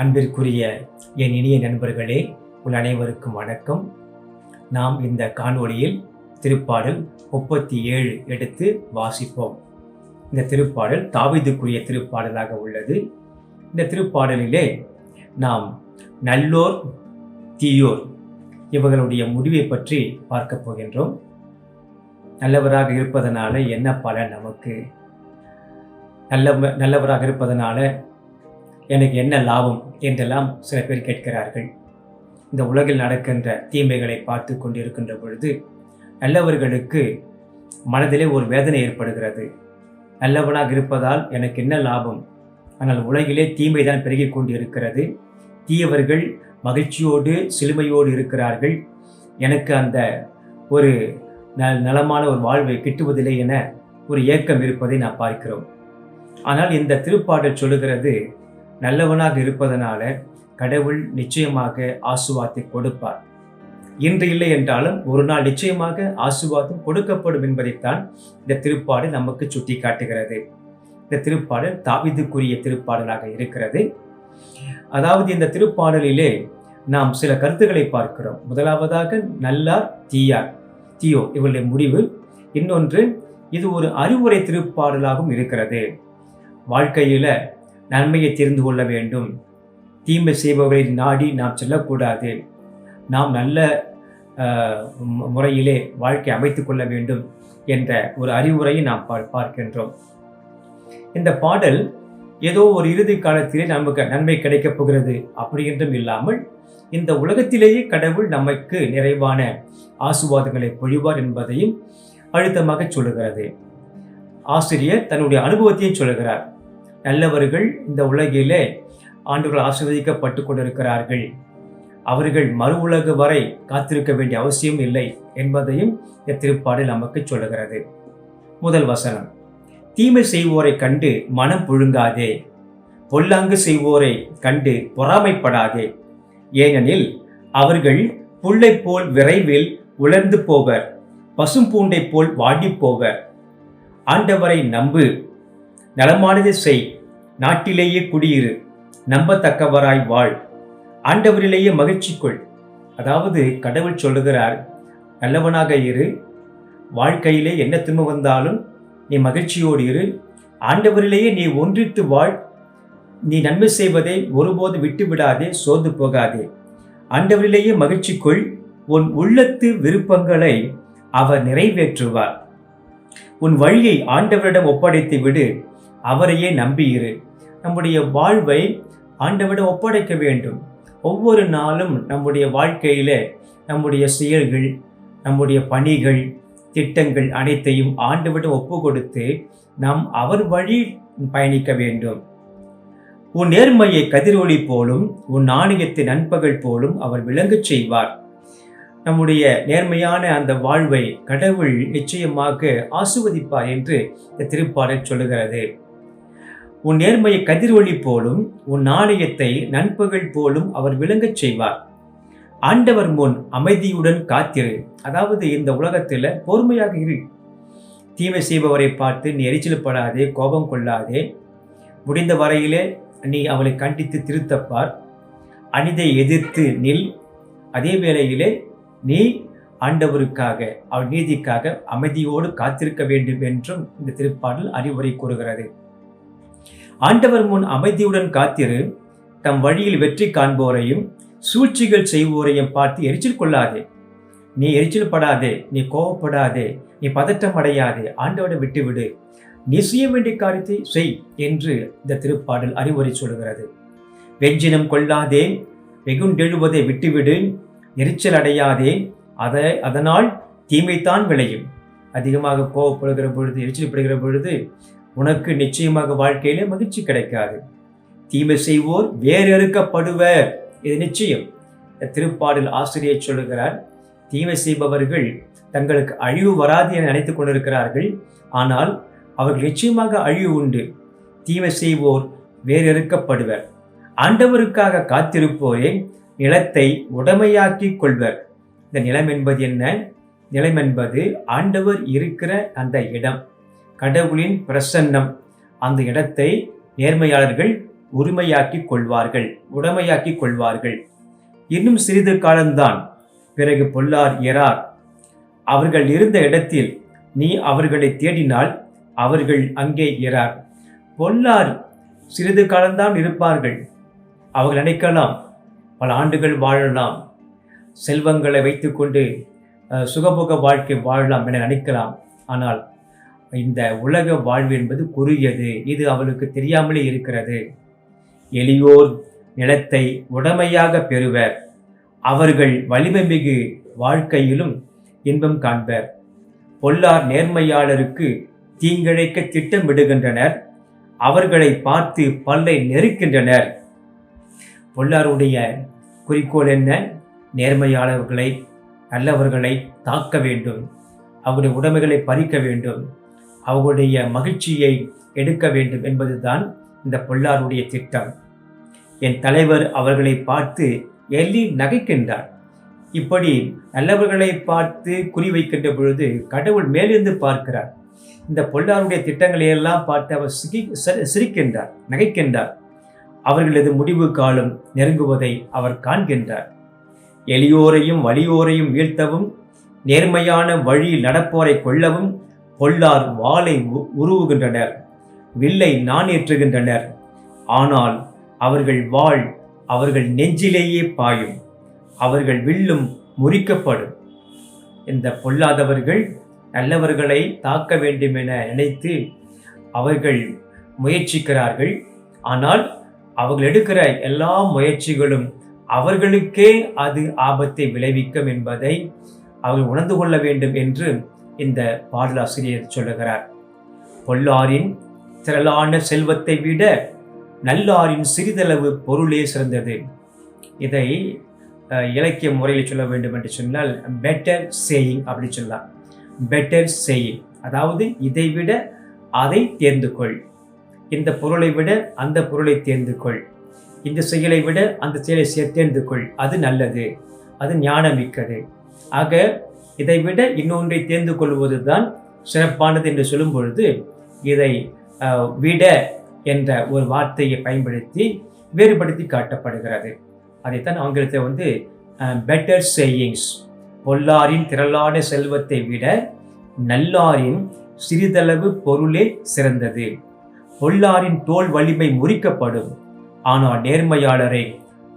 அன்பிற்குரிய என் இனிய நண்பர்களே உள் அனைவருக்கும் வணக்கம். நாம் இந்த காணொளியில் திருப்பாடல் முப்பத்தி ஏழு எடுத்து வாசிப்போம். இந்த திருப்பாடல் தாவிதுக்குரிய திருப்பாடலாக உள்ளது. இந்த திருப்பாடலிலே நாம் நல்லோர் தீயோர் இவர்களுடைய முடிவை பற்றி பார்க்க போகின்றோம். நல்லவராக இருப்பதனால என்ன பலன் நமக்கு? நல்ல நல்லவராக இருப்பதனால எனக்கு என்ன லாபம் என்றெல்லாம் சில பேர் கேட்கிறார்கள். இந்த உலகில் நடக்கின்ற தீமைகளை பார்த்து கொண்டிருக்கின்ற பொழுது நல்லவர்களுக்கு மனதிலே ஒரு வேதனை ஏற்படுகிறது. நல்லவனாக இருப்பதால் எனக்கு என்ன லாபம்? ஆனால் உலகிலே தீமை தான் பெருகிக் கொண்டு இருக்கிறது தீயவர்கள் மகிழ்ச்சியோடு சிலுமையோடு இருக்கிறார்கள். எனக்கு அந்த ஒரு ந நலமான ஒரு வாழ்வை கிட்டுவதில்லை என ஒரு ஏக்கம் இருப்பதை நாம் பார்க்கிறோம். ஆனால் இந்த திருப்பாடல் சொல்லுகிறது நல்லவனாக இருப்பதனால கடவுள் நிச்சயமாக ஆசுவாத்தை கொடுப்பார். இன்று இல்லை என்றாலும் ஒரு நாள் நிச்சயமாக ஆசுவாதம் கொடுக்கப்படும் என்பதைத்தான் இந்த திருப்பாடு நமக்கு சுட்டி காட்டுகிறது இந்த திருப்பாடல் தாவிதுக்குரிய திருப்பாடலாக இருக்கிறது. அதாவது இந்த திருப்பாடலிலே நாம் சில கருத்துக்களை பார்க்கிறோம். முதலாவதாக நல்லார் தீயார். தீயோ இவருடைய முடிவு. இன்னொன்று இது ஒரு அறிவுரை திருப்பாடலாகவும் இருக்கிறது. வாழ்க்கையில் நன்மையை தெரிந்து கொள்ள வேண்டும். தீமை செய்பவர்களை நாடி நாம் செல்லக்கூடாது. நாம் நல்ல முறையிலே வாழ்க்கை அமைத்து கொள்ள வேண்டும் என்ற ஒரு அறிவுரையை நாம் பார்க்கின்றோம். இந்த பாடல் ஏதோ ஒரு இறுதி காலத்திலே நமக்கு நன்மை கிடைக்கப் போகிறது அப்படி என்றும் இல்லாமல் இந்த உலகத்திலேயே கடவுள் நமக்கு நிறைவான ஆசுவாதங்களை பொழிவார் என்பதையும் அழுத்தமாக சொல்லுகிறது. ஆசிரியர் தன்னுடைய அனுபவத்தையும் சொல்லுகிறார். நல்லவர்கள் இந்த உலகிலே ஆண்டுகள் ஆசிர்வதிக்கப்பட்டு கொண்டிருக்கிறார்கள். அவர்கள் மறு உலகு வரை காத்திருக்க வேண்டிய அவசியம் இல்லை என்பதையும் இத்திருப்பாடு நமக்கு சொல்லுகிறது. முதல் வசனம் தீமை செய்வோரை கண்டு மனம் புழுங்காதே. பொல்லாங்கு செய்வோரை கண்டு பொறாமைப்படாதே. ஏனெனில் அவர்கள் புல்லை போல் விரைவில் உலர்ந்து போவர் பசும்பூண்டை போல் வாடி போவர் ஆண்டவரை நம்பு நலமானதை செய். நாட்டிலேயே குடியிரு. நம்பத்தக்கவராய் வாழ். ஆண்டவரிலேயே மகிழ்ச்சி கொள் அதாவது கடவுள் சொல்லுகிறார் நல்லவனாக இரு. வாழ்க்கையிலே என்ன திரும்ப வந்தாலும் நீ மகிழ்ச்சியோடு இரு. ஆண்டவரிலேயே நீ ஒன்றித்து வாழ். நீ நன்மை செய்வதை ஒருபோது விட்டு விடாதே சோர்ந்து போகாதே. ஆண்டவரிலேயே மகிழ்ச்சி கொள் உன் உள்ளத்து விருப்பங்களை அவர் நிறைவேற்றுவார். உன் வழியை ஆண்டவரிடம் ஒப்படைத்து விடு. அவரையே நம்பியிரு. நம்முடைய வாழ்வை ஆண்டவிட ஒப்படைக்க வேண்டும். ஒவ்வொரு நாளும் நம்முடைய வாழ்க்கையில் நம்முடைய செயல்கள் நம்முடைய பணிகள் திட்டங்கள் அனைத்தையும் ஆண்டவரிடம் ஒப்பு கொடுத்து நாம் அவர் வழி பயணிக்க வேண்டும். உன் நேர்மையை கதிரொளி போலும் உன் நாணயத்தை நண்பகல் போலும் அவர் விளங்கச் செய்வார். நம்முடைய நேர்மையான அந்த வாழ்வை கடவுள் நிச்சயமாக ஆசுவதிப்பார் என்று இந்த திருப்பாடல் சொல்லுகிறது. உன் நேர்மையை கதிரொளி போலும் உன் நாணயத்தை நண்பகல் போலும் அவர் விளங்கச் செய்வார். ஆண்டவர் முன் அமைதியுடன் காத்திரு. அதாவது இந்த உலகத்தில் பொறுமையாக இரு. தீமை செய்பவரை பார்த்து நீ எரிச்சல்படாதே கோபம் கொள்ளாதே. முடிந்த வரையிலே நீ அவளை கண்டித்து திருத்தப்பார். அனிதை எதிர்த்து நில். அதே வேளையிலே நீ ஆண்டவருக்காக அவள் நீதிக்காக அமைதியோடு காத்திருக்க வேண்டும் என்றும் இந்த திருப்பாடல் அறிவுரை கூறுகிறது. ஆண்டவர் முன் அமைதியுடன் காத்திரு. தம் வழியில் வெற்றி காண்போரையும் சூழ்ச்சிகள் செய்வோரையும் பார்த்து எரிச்சல் கொள்ளாதே. நீ எரிச்சல் படாதே நீ கோவப்படாதே நீ பதட்டம் அடையாதே ஆண்டவரை விட்டுவிடு. நீ செய்ய வேண்டிய காரியத்தை செய் என்று இந்த திருப்பாடல் அறிவுரை சொல்கிறது வெஞ்சினம் கொள்ளாதே வெகுண்டெழுவதை விட்டுவிடு. எரிச்சல் அடையாதே அதை அதனால் தீமைத்தான் விளையும். அதிகமாக கோவப்படுகிற பொழுது எரிச்சல் படுகிற பொழுது உனக்கு நிச்சயமாக வாழ்க்கையிலே மகிழ்ச்சி கிடைக்காது. தீமை செய்வோர் வேறு அறுக்கப்படுவர் இது நிச்சயம். திருப்பாடில் ஆசிரியர் சொல்லுகிறார் தீமை செய்பவர்கள் தங்களுக்கு அழிவு வராது என நினைத்துக் கொண்டிருக்கிறார்கள். ஆனால் அவர்கள் நிச்சயமாக அழிவு உண்டு. தீமை செய்வோர் வேறறுக்கப்படுவர் ஆண்டவருக்காக காத்திருப்போரே நிலத்தை உடமையாக்கிக் கொள்வர். இந்த நிலம் என்பது என்ன? நிலம் என்பது ஆண்டவர் இருக்கிற அந்த இடம். கடவுளின் பிரசன்னம். அந்த இடத்தை நேர்மையாளர்கள் உரிமையாக்கிக் கொள்வார்கள் உடமையாக்கிக் கொள்வார்கள். இன்னும் சிறிது காலம்தான் பிறகு பொல்லார் எறார் அவர்கள் இருந்த இடத்தில் நீ அவர்களை தேடினால் அவர்கள் அங்கே இறார் பொல்லார் சிறிது காலம்தான் இருப்பார்கள். அவர்கள் நினைக்கலாம் பல ஆண்டுகள் வாழலாம். செல்வங்களை வைத்துக்கொண்டு சுகபோக வாழ்க்கை வாழலாம் என நினைக்கலாம். ஆனால் இந்த உலக வாழ்வு என்பது குறுகியது. இது அவளுக்கு தெரியாமலே இருக்கிறது. எளியோர் நிலத்தை உடமையாக பெறுவர். அவர்கள் வலிமை மிகு வாழ்க்கையிலும் இன்பம் காண்பர். பொல்லார் நேர்மையாளருக்கு தீங்கிழைக்க திட்டமிடுகின்றனர். அவர்களை பார்த்து பல்லை நெருக்கின்றனர். பொல்லாருடைய குறிக்கோள் என்ன? நேர்மையாளர்களை நல்லவர்களை தாக்க வேண்டும். அவருடைய உடைமைகளை பறிக்க வேண்டும். அவர்களுடைய மகிழ்ச்சியை எடுக்க வேண்டும் என்பதுதான் இந்த பொல்லாருடைய திட்டம். என் தலைவர் அவர்களை பார்த்து எள்ளி நகைக்கின்றார். இப்படி நல்லவர்களை பார்த்து குறிவைக்கின்ற பொழுது கடவுள் மேலிருந்து பார்க்கிறார். இந்த பொல்லாருடைய திட்டங்களை எல்லாம் பார்த்து அவர் சிரி சிரிக்கின்றார் நகைக்கின்றார். அவர்களது முடிவு காலம் நெருங்குவதை அவர் காண்கின்றார். எளியோரையும் வலியோரையும் வீழ்த்தவும் நேர்மையான வழியில் நடப்போரை கொள்ளவும் பொல்லார் வாளை உ- உருவுகின்றனர் வில்லை நாணேற்றுகின்றனர் ஆனால் அவர்கள் வாள் அவர்கள் நெஞ்சிலேயே பாயும் அவர்கள் வில்லும் முறிக்கப்படும். இந்த பொல்லாதவர்கள் நல்லவர்களை தாக்க வேண்டும் என நினைத்து அவர்கள் முயற்சிக்கிறார்கள். ஆனால் அவர்கள் எடுக்கிற எல்லா முயற்சிகளும் அவர்களுக்கே அது ஆபத்தை விளைவிக்கும் என்பதை அவர்கள் உணர்ந்து கொள்ள வேண்டும் என்று இந்த பாடலாசிரியர் சொல்லுகிறார் பொல்லாரின் திரளான செல்வத்தை விட நல்லாரின் சிறிதளவு பொருளே சிறந்தது. இதை இலக்கிய முறையில் சொல்ல வேண்டும் என்று சொன்னால் பெட்டர் சேயிங் அப்படின்னு சொல்லலாம். பெட்டர் சேயிங் அதாவது இதை விட அதை தேர்ந்து கொள் இந்த பொருளை விட அந்த பொருளை தேர்ந்து கொள் இந்த செயலை விட அந்த செயலை சே- தேர்ந்து கொள் அது நல்லது. அது ஞானமிக்கது. ஆக இதை விட இன்னொன்றை தேர்ந்து கொள்வது தான் சிறப்பானது என்று சொல்லும் பொழுது இதை விட என்ற ஒரு வார்த்தையை பயன்படுத்தி வேறுபடுத்தி காட்டப்படுகிறது. அதைத்தான் ஆங்கிலத்தில் வந்து பெட்டர் சேயிங்ஸ் பொல்லாரின் திரளான செல்வத்தை விட நல்லாரின் சிறிதளவு பொருளே சிறந்தது. பொல்லாரின் தோல் வலிமை முறிக்கப்படும். ஆனால் நேர்மையாளரை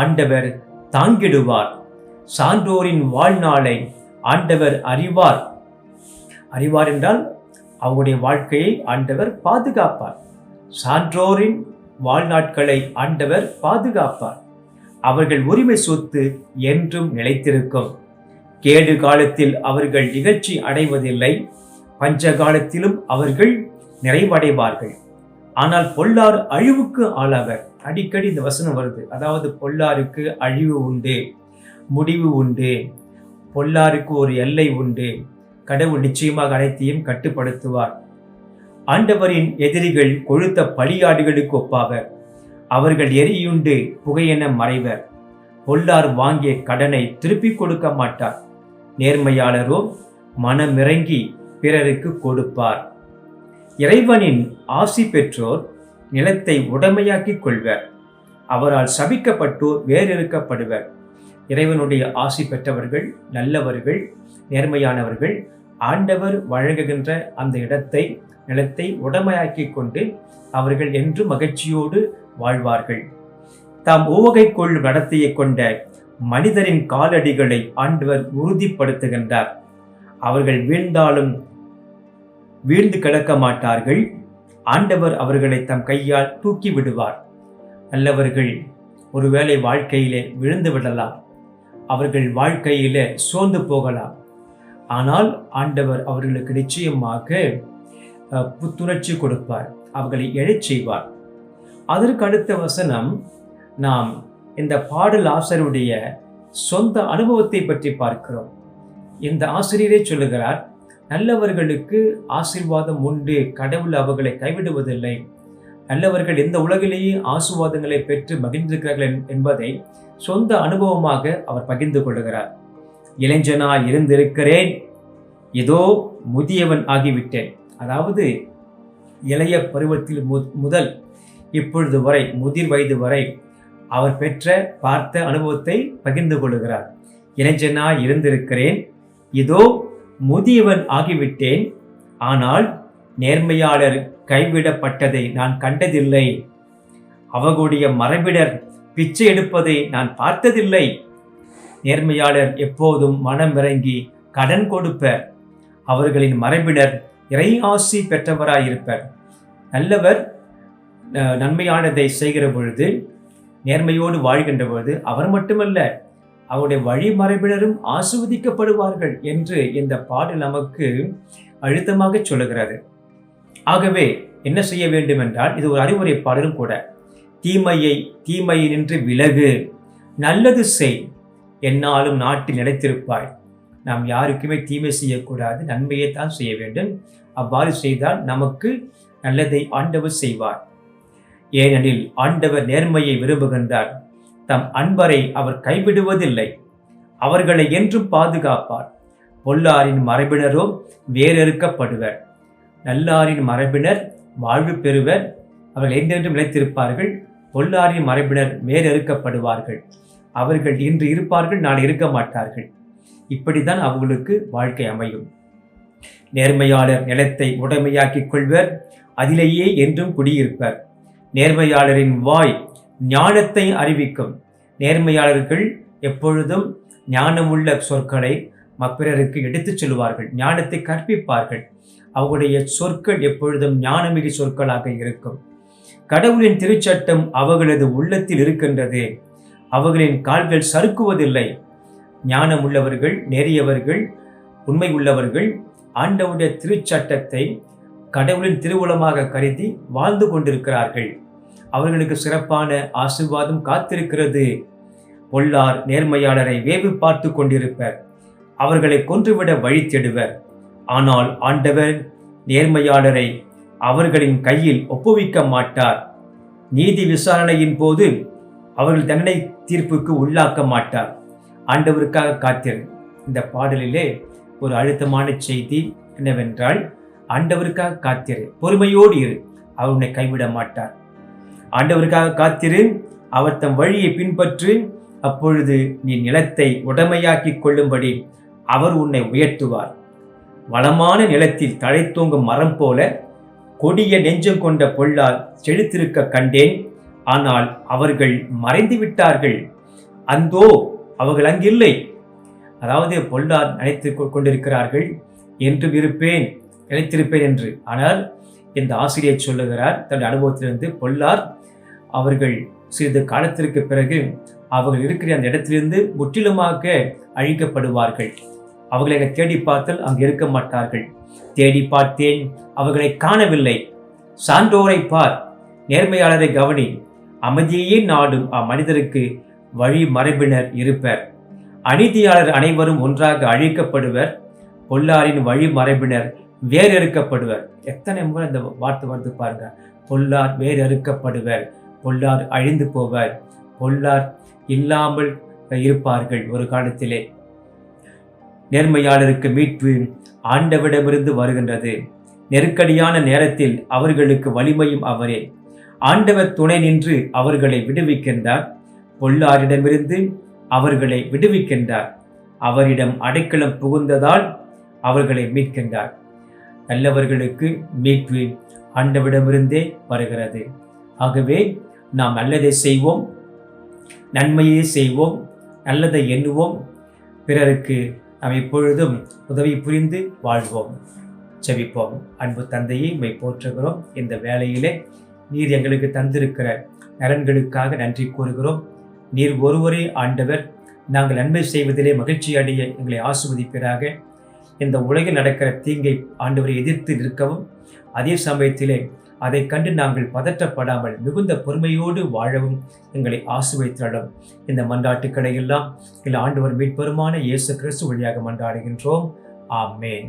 ஆண்டவர் தாங்கிடுவார். சான்றோரின் வாழ்நாளை ஆண்டவர் அறிவார். அறிவார் என்றால் அவருடைய வாழ்க்கையை ஆண்டவர் பாதுகாப்பார். சான்றோரின் வாழ்நாட்களை ஆண்டவர் பாதுகாப்பார். அவர்கள் உரிமை சொத்து என்றும் நிலைத்திருக்கும். கேடு காலத்தில் அவர்கள் நிகழ்ச்சி அடைவதில்லை. பஞ்ச காலத்திலும் அவர்கள் நிறைவடைவார்கள். ஆனால் பொல்லார் அழிவுக்கு ஆளாவர். அடிக்கடி இந்த வசனம் வருது. அதாவது பொல்லாருக்கு அழிவு உண்டு முடிவு உண்டு. பொல்லாருக்கு ஒரு எல்லை உண்டு. கடவுள் நிச்சயமாக அனைத்தையும் கட்டுப்படுத்துவார். ஆண்டவரின் எதிரிகள் கொழுத்த பலியாடுகளுக்கு ஒப்பாவர் அவர்கள் எரியுண்டு புகையென மறைவர். பொல்லார் வாங்கிய கடனை திருப்பிக் கொடுக்க மாட்டார். நேர்மையாளரோ மனமிறங்கி பிறருக்கு கொடுப்பார். இறைவனின் ஆசி பெற்றோர் நிலத்தை உடமையாக்கிக் கொள்வர். அவரால் சபிக்கப்பட்டோர் வேறிருக்கப்படுவர் இறைவனுடைய ஆசி பெற்றவர்கள் நல்லவர்கள் நேர்மையானவர்கள் ஆண்டவர் வழங்குகின்ற அந்த இடத்தை நிலத்தை உடமையாக்கிக் கொண்டு அவர்கள் என்று மகிழ்ச்சியோடு வாழ்வார்கள். தாம் உவகை கொள்ளும் நடத்தையை கொண்ட மனிதரின் காலடிகளை ஆண்டவர் உறுதிப்படுத்துகின்றார். அவர்கள் வீழ்ந்தாலும் வீழ்ந்து கிடக்க மாட்டார்கள். ஆண்டவர் அவர்களை தம் கையால் தூக்கி விடுவார். நல்லவர்கள் ஒருவேளை வாழ்க்கையிலே விழுந்து விடலாம். அவர்கள் வாழ்க்கையில் சோர்ந்து போகலாம். ஆனால் ஆண்டவர் அவர்களுக்கு நிச்சயமாக புத்துணர்ச்சி கொடுப்பார். அவர்களை எழச் செய்வார். அதற்கு அடுத்த வசனம் நாம் இந்த பாடல் ஆசிரியருடைய சொந்த அனுபவத்தை பற்றி பார்க்கிறோம். இந்த ஆசிரியரே சொல்லுகிறார் நல்லவர்களுக்கு ஆசீர்வாதம் உண்டு கடவுள் அவர்களை கைவிடுவதில்லை. நல்லவர்கள் இந்த உலகிலேயே ஆசீர்வாதங்களை பெற்று மகிழ்ந்திருக்கிறார்கள் என்பதை சொந்த அனுபவமாக அவர் பகிர்ந்து கொள்கிறார் இளைஞனாய் இருந்திருக்கிறேன். ஏதோ முதியவன் ஆகிவிட்டேன். அதாவது இளைய பருவத்தில் மு- முதல் இப்பொழுது வரை முதிர் வயது வரை அவர் பெற்ற பார்த்த அனுபவத்தை பகிர்ந்து கொள்கிறார் இளைஞனாய் இருந்திருக்கிறேன். இதோ முதியவன் ஆகிவிட்டேன். ஆனால் நேர்மையாளர் கைவிடப்பட்டதை நான் கண்டதில்லை. அவர்களுடைய மரபிடர் பிச்சை எடுப்பதை நான் பார்த்ததில்லை. நேர்மையாளர் எப்போதும் மனம் இறங்கி கடன் கொடுப்பர். அவர்களின் மரபிடர் இறை ஆசி பெற்றவராயிருப்பர். நல்லவர் நன்மையானதை செய்கிற பொழுது நேர்மையோடு வாழ்கின்ற பொழுது அவர் மட்டுமல்ல அவருடைய வழிமரபினரும் ஆசிர்வதிக்கப்படுவார்கள் என்று இந்த பாடல் நமக்கு அழுத்தமாக சொல்லுகிறது. ஆகவே என்ன செய்ய வேண்டும் என்றால் இது ஒரு அறிவுரை பாடலும் கூட. தீமையை தீமையை நின்று விலகு. நல்லது செய். என்னாலும் நாட்டில் நிலைத்திருப்பாய். நாம் யாருக்குமே தீமை செய்யக்கூடாது. நன்மையை தான் செய்ய வேண்டும். அவ்வாறு செய்தால் நமக்கு நல்லதை ஆண்டவர் செய்வார். ஏனெனில் ஆண்டவர் நேர்மையை விரும்புகின்றார். தம் அன்பரை அவர் கைவிடுவதில்லை. அவர்களை என்றும் பாதுகாப்பார். பொல்லாரின் மரபினரோ வேறறுக்கப்படுவர். நல்லாரின் மரபினர் வாழ்வு பெறுவர் அவர்கள் என்றென்றும் நிலைத்திருப்பார்கள் பொல்லாரின் மரபினர் வேறறுக்கப்படுவார்கள் அவர்கள் இன்று இருப்பார்கள் நான் இருக்க மாட்டார்கள். இப்படித்தான் அவர்களுக்கு வாழ்க்கை அமையும். நேர்மையாளர் நிலத்தை உடைமையாக்கிக் கொள்வர் அதிலேயே என்றும் குடியிருப்பர். நேர்மையாளரின் வாய் ஞானத்தை அறிவிக்கும். நேர்மையாளர்கள் எப்பொழுதும் ஞானமுள்ள சொற்களை மப்பிறருக்கு எடுத்துச் செல்வார்கள் ஞானத்தை கற்பிப்பார்கள். அவர்களுடைய சொற்கள் எப்பொழுதும் ஞானமிகு சொற்களாக இருக்கும். கடவுளின் திருச்சட்டம் அவர்களது உள்ளத்தில் இருக்கின்றது. அவர்களின் கால்கள் சறுக்குவதில்லை. ஞானம் உள்ளவர்கள் நெறியவர்கள் உண்மை உள்ளவர்கள் ஆண்டவுடைய திருச்சட்டத்தை கடவுளின் திருவுளமாக கருதி வாழ்ந்து கொண்டிருக்கிறார்கள். அவர்களுக்கு சிறப்பான ஆசிர்வாதம் காத்திருக்கிறது. பொல்லார் நேர்மையாளரை வேவு பார்த்து கொண்டிருப்பர். அவர்களை கொன்றுவிட வழி தேடுவர். ஆனால் ஆண்டவர் நேர்மையாளரை அவர்களின் கையில் ஒப்புவிக்க மாட்டார். நீதி விசாரணையின் போது அவர்கள் தண்டனை தீர்ப்புக்கு உள்ளாக்க மாட்டார். ஆண்டவருக்காக காத்திரு. இந்த பாடலிலே ஒரு அழுத்தமான செய்தி என்னவென்றால் ஆண்டவருக்காக காத்திரு. பொறுமையோடு இரு. அவர் உன்னை கைவிட மாட்டார். ஆண்டவருக்காக காத்திரு. அவர் தம் வழியை பின்பற்று. அப்பொழுது நீ நிலத்தை உடமையாக்கிக் கொள்ளும்படி அவர் உன்னை உயர்த்துவார். வளமான நிலத்தில் தழைத்தோங்கும் மரம் போல கொடிய நெஞ்சம் கொண்ட பொல்லால் செழித்திருக்க கண்டேன். ஆனால் அவர்கள் மறைந்து விட்டார்கள். அந்தோ அவர்கள் அங்கில்லை. அதாவது பொல்லார் நினைத்து கொண்டிருக்கிறார்கள் என்றும் இருப்பேன் நினைத்திருப்பேன் என்று. ஆனால் இந்த ஆசிரியர் சொல்லுகிறார் தன் அனுபவத்திலிருந்து பொல்லார் அவர்கள் சிறிது காலத்திற்கு பிறகு அவர்கள் இருக்கிற அந்த இடத்திலிருந்து முற்றிலுமாக அழிக்கப்படுவார்கள். அவர்களை அங்கே தேடி பார்த்தால் அங்கு இருக்க மாட்டார்கள். தேடி பார்த்தேன் அவர்களை காணவில்லை. சான்றோரை பார் நேர்மையாளரை கவனி. அமைதியே நாடும் அம்மனிதருக்கு வழி மரபினர் இருப்பர். அநீதியாளர் அனைவரும் ஒன்றாக அழிக்கப்படுவர். பொல்லாரின் வழி மரபினர் வேறறுக்கப்படுவர். எத்தனை முறை இந்த வார்த்தை வந்து பாருங்க. பொல்லார் வேறறுக்கப்படுவர். பொல்லார் அழிந்து போவர். பொல்லார் இல்லாமல் இருப்பார்கள் ஒரு காலத்திலே. நேர்மையாளருக்கு மீட்பு ஆண்டவிடமிருந்து வருகின்றது. நெருக்கடியான நேரத்தில் அவர்களுக்கு வலிமையும் அவரே. ஆண்டவர் துணை நின்று அவர்களை விடுவிக்கின்றார். பொல்லாரிடமிருந்து அவர்களை விடுவிக்கின்றார். அவரிடம் அடைக்கலம் புகுந்ததால் அவர்களை மீட்கின்றார். நல்லவர்களுக்கு மீட்பு ஆண்டவிடமிருந்தே வருகிறது. ஆகவே நாம் நல்லதை செய்வோம். நன்மையே செய்வோம். நல்லதை எண்ணுவோம். பிறருக்கு நாம் இப்பொழுதும் உதவி புரிந்து வாழ்வோம். செவிப்போம் அன்பு தந்தையை உம்மை போற்றுகிறோம். இந்த வேலையிலே நீர் எங்களுக்கு தந்திருக்கிற நலன்களுக்காக நன்றி கூறுகிறோம். நீர் ஒருவரே ஆண்டவர். நாங்கள் நன்மை செய்வதிலே மகிழ்ச்சி அடைய எங்களை ஆசிர்வதிப்பீராக. இந்த உலகில் நடக்கிற தீங்கை ஆண்டவரை எதிர்த்து நிற்கவும் அதே சமயத்திலே அதைக் கண்டு நாங்கள் பதற்றப்படாமல் மிகுந்த பொறுமையோடு வாழவும் எங்களை ஆசிர்வதித்தளும் இந்த மன்றாட்டுக்களை எல்லாம் இல்லை ஆண்டவர் மீட்பெருமான இயேசு கிறிஸ்து வழியாக மன்றாடுகின்றோம். ஆமேன்.